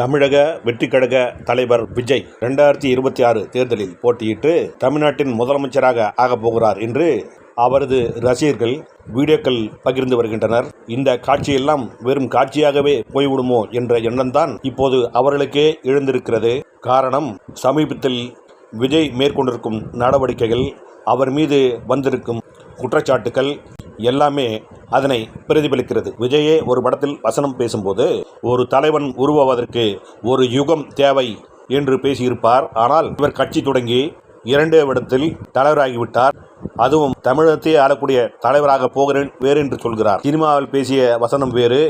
தமிழக வெற்றிக்கழக தலைவர் விஜய் இரண்டாயிரத்தி இருபத்தி ஆறு தேர்தலில் போட்டியிட்டு தமிழ்நாட்டின் முதலமைச்சராக ஆகப் போகிறார் என்று அவரது ரசிகர்கள் வீடியோக்கள் பகிர்ந்து வருகின்றனர். இந்த காட்சியெல்லாம் வெறும் காட்சியாகவே போய்விடுமோ என்ற எண்ணம்தான் இப்போது அவர்களுக்கே எழுந்திருக்கிறது. காரணம் சமீபத்தில் விஜய் மேற்கொண்டிருக்கும் நடவடிக்கைகள் அவர் மீது வந்திருக்கும் குற்றச்சாட்டுக்கள் எல்லாமே அதனை பிரதிபலிக்கிறது. விஜயே ஒரு படத்தில் வசனம் பேசும்போது ஒரு தலைவன் உருவாவதற்கு ஒரு யுகம் தேவை என்று பேசியிருப்பார். ஆனால் இவர் கட்சி தொடங்கி இரண்டே இடத்தில் தலைவராகிவிட்டார். அதுவும் தமிழகத்தையே ஆளக்கூடிய தலைவராக போகிறேன் வேறு என்று சொல்கிறார். சினிமாவில் பேசிய வசனம் வேறு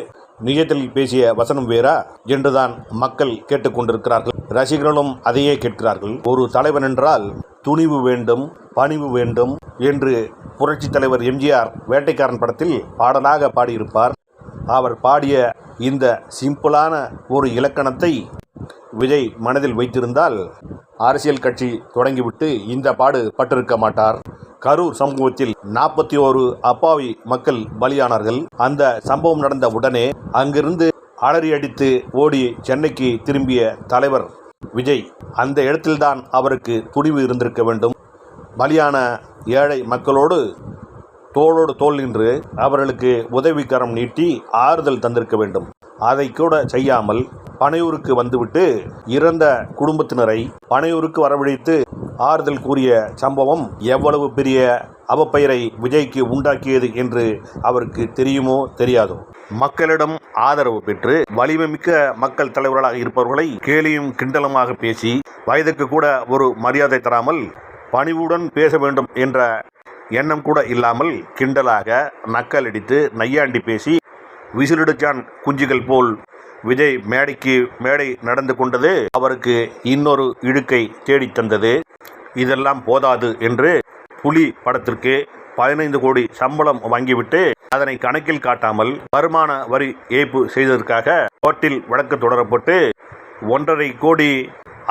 நிஜத்தில் பேசிய வசனம் வேறா என்றுதான் மக்கள் கேட்டுக்கொண்டிருக்கிறார்கள். ரசிகர்களும் அதையே கேட்கிறார்கள். ஒரு தலைவன் என்றால் துணிவு வேண்டும் பணிவு வேண்டும் என்று புரட்சி தலைவர் எம்ஜிஆர் வேட்டைக்காரன் படத்தில் பாடலாக பாடியிருப்பார். அவர் பாடிய இந்த சிம்பிளான ஒரு இலக்கணத்தை விஜய் மனதில் வைத்திருந்தால் அரசியல் கட்சி தொடங்கிவிட்டு இந்த பாடு பட்டிருக்க மாட்டார். கரூர் சமூகத்தில் நாற்பத்தி ஓரு அப்பாவி மக்கள் பலியானார்கள். அந்த சம்பவம் நடந்த உடனே அங்கிருந்து அலறி அடித்து ஓடி சென்னைக்கு திரும்பிய தலைவர் விஜய் அந்த இடத்தில்தான் அவருக்கு துணிவு இருந்திருக்க வேண்டும். பலியான ஏழை மக்களோடு தோளோடு தோல் நின்று அவர்களுக்கு உதவிக்கரம் நீட்டி ஆறுதல் தந்திருக்க வேண்டும். அதை கூட செய்யாமல் பனையூருக்கு வந்துவிட்டு இறந்த குடும்பத்தினரை பனையூருக்கு வரவழைத்து ஆறுதல் கூறிய சம்பவம் எவ்வளவு பெரிய அவப்பெயரை விஜய்க்கு உண்டாக்கியது என்று அவருக்கு தெரியுமோ தெரியாதோ? மக்களிடம் ஆதரவு பெற்று வலிமைமிக்க மக்கள் தலைவர்களாக இருப்பவர்களை கேலியும் கிண்டலுமாக பேசி வயதுக்கு கூட ஒரு மரியாதை தராமல் பணிவுடன் பேச வேண்டும் என்ற எண்ணம் கூட இல்லாமல் கிண்டலாக நக்கலடித்து நையாண்டி பேசி விசிலிடுச்சான் குஞ்சுகள் போல். விஜய் மேடைக்கு மேடை நடந்து கொண்டது. அவருக்கு இன்னொரு இழுக்கை தேடித் தந்தது. இதெல்லாம் போதாது என்று புலி படத்திற்கு பதினைந்து கோடி சம்பளம் வாங்கிவிட்டு அதனை கணக்கில் காட்டாமல் வருமான வரி ஏய்ப்பு செய்ததற்காக கோர்ட்டில் வழக்கு தொடரப்பட்டு ஒன்றரை கோடி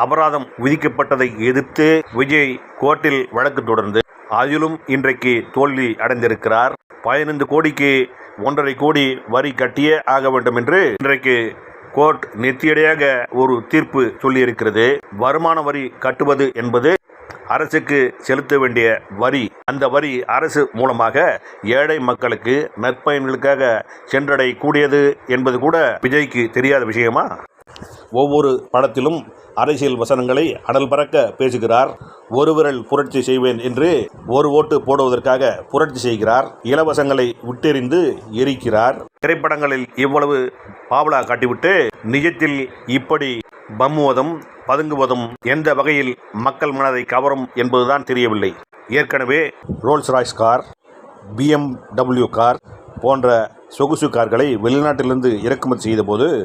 அபராதம் விதிக்கப்பட்டதை எதிர்த்து விஜய் கோர்ட்டில் வழக்கு தொடர்ந்து அதிலும் இன்றைக்கு தோல்வி அடைந்திருக்கிறார். பதினைந்து கோடிக்கு ஒன்றரை கோடி வரி கட்டியே ஆக வேண்டும் என்று இன்றைக்கு கோர்ட் நெத்தியடையாக ஒரு தீர்ப்பு சொல்லியிருக்கிறது. வருமான வரி கட்டுவது என்பது அரசுக்கு செலுத்த வேண்டிய வரி. அந்த வரி அரசு மூலமாக ஏழை மக்களுக்கு நற்பயன்களுக்காக சென்றடையக்கூடியது என்பது கூட விஜய்க்கு தெரியாத விஷயமா? ஒவ்வொரு படத்திலும் அரசியல் வசனங்களை அடல் பறக்க பேசுகிறார். ஒரு விரல் புரட்சி செய்வேன் என்று ஒரு ஓட்டு போடுவதற்காக புரட்சி செய்கிறார். இலவசங்களை விட்டெறிந்து எரிக்கிறார். திரைப்படங்களில் இவ்வளவு பாவலா காட்டிவிட்டு நிஜத்தில் இப்படி பம்முவதும் பதுங்குவதும் எந்த வகையில் மக்கள் மனதை கவரும் என்பதுதான் தெரியவில்லை. ஏற்கனவே Rolls Royce car BMW car போன்ற சொகுசு கார்களை வெளிநாட்டிலிருந்து இறக்குமதி செய்தபோது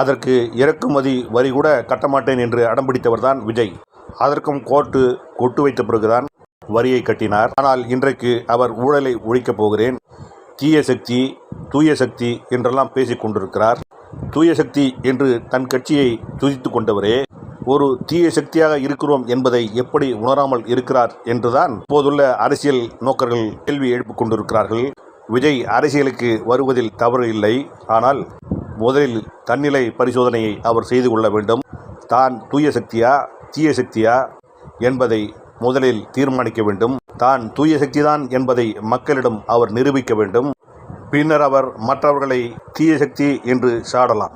அதற்கு இறக்குமதி வரி கூட கட்டமாட்டேன் என்று அடம்பிடித்தவர்தான் விஜய். அதற்கும் கோர்ட்டு கொட்டு வைத்த பிறகுதான் வரியை கட்டினார். ஆனால் இன்றைக்கு அவர் ஊழலை ஒழிக்கப் போகிறேன். தீய சக்தி தூய சக்தி என்றெல்லாம் பேசிக் கொண்டிருக்கிறார். தூய சக்தி என்று தன் கட்சியை துதித்து கொண்டவரே ஒரு தீய சக்தியாக இருக்கிறோம் என்பதை எப்படி உணராமல் இருக்கிறார் என்றுதான் இப்போதுள்ள அரசியல் நோக்கர்கள் கேள்வி எழுப்பிக் கொண்டிருக்கிறார்கள். விஜய் அரசியலுக்கு வருவதில் தவறு இல்லை. ஆனால் முதலில் தன்னிலை பரிசோதனையை அவர் செய்து கொள்ள வேண்டும். தான் தூய சக்தியா தீய சக்தியா என்பதை முதலில் தீர்மானிக்க வேண்டும். தான் தூய சக்திதான் என்பதை மக்களிடம் அவர் நிரூபிக்க வேண்டும். பின்னர் அவர் மற்றவர்களை தீய சக்தி என்று சாடலாம்.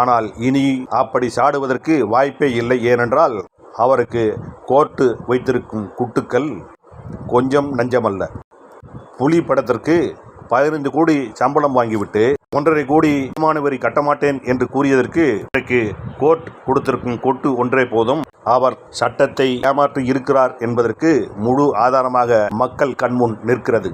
ஆனால் இனி அப்படி சாடுவதற்கு வாய்ப்பே இல்லை. ஏனென்றால் அவருக்கு கோர்ட்டு வைத்திருக்கும் குட்டுக்கள் கொஞ்சம் நஞ்சமல்ல. புலி படத்திற்கு பதினைந்து கோடி சம்பளம் வாங்கிவிட்டு ஒன்றரை கோடி வருமான வரி கட்டமாட்டேன் என்று கூறியதற்கு இன்றைக்கு கோர்ட் கொடுத்திருக்கும் கொட்டு ஒன்றே போதும். அவர் சட்டத்தை ஏமாற்றி இருக்கிறார் என்பதற்கு முழு ஆதாரமாக மக்கள் கண்முன் நிற்கிறது.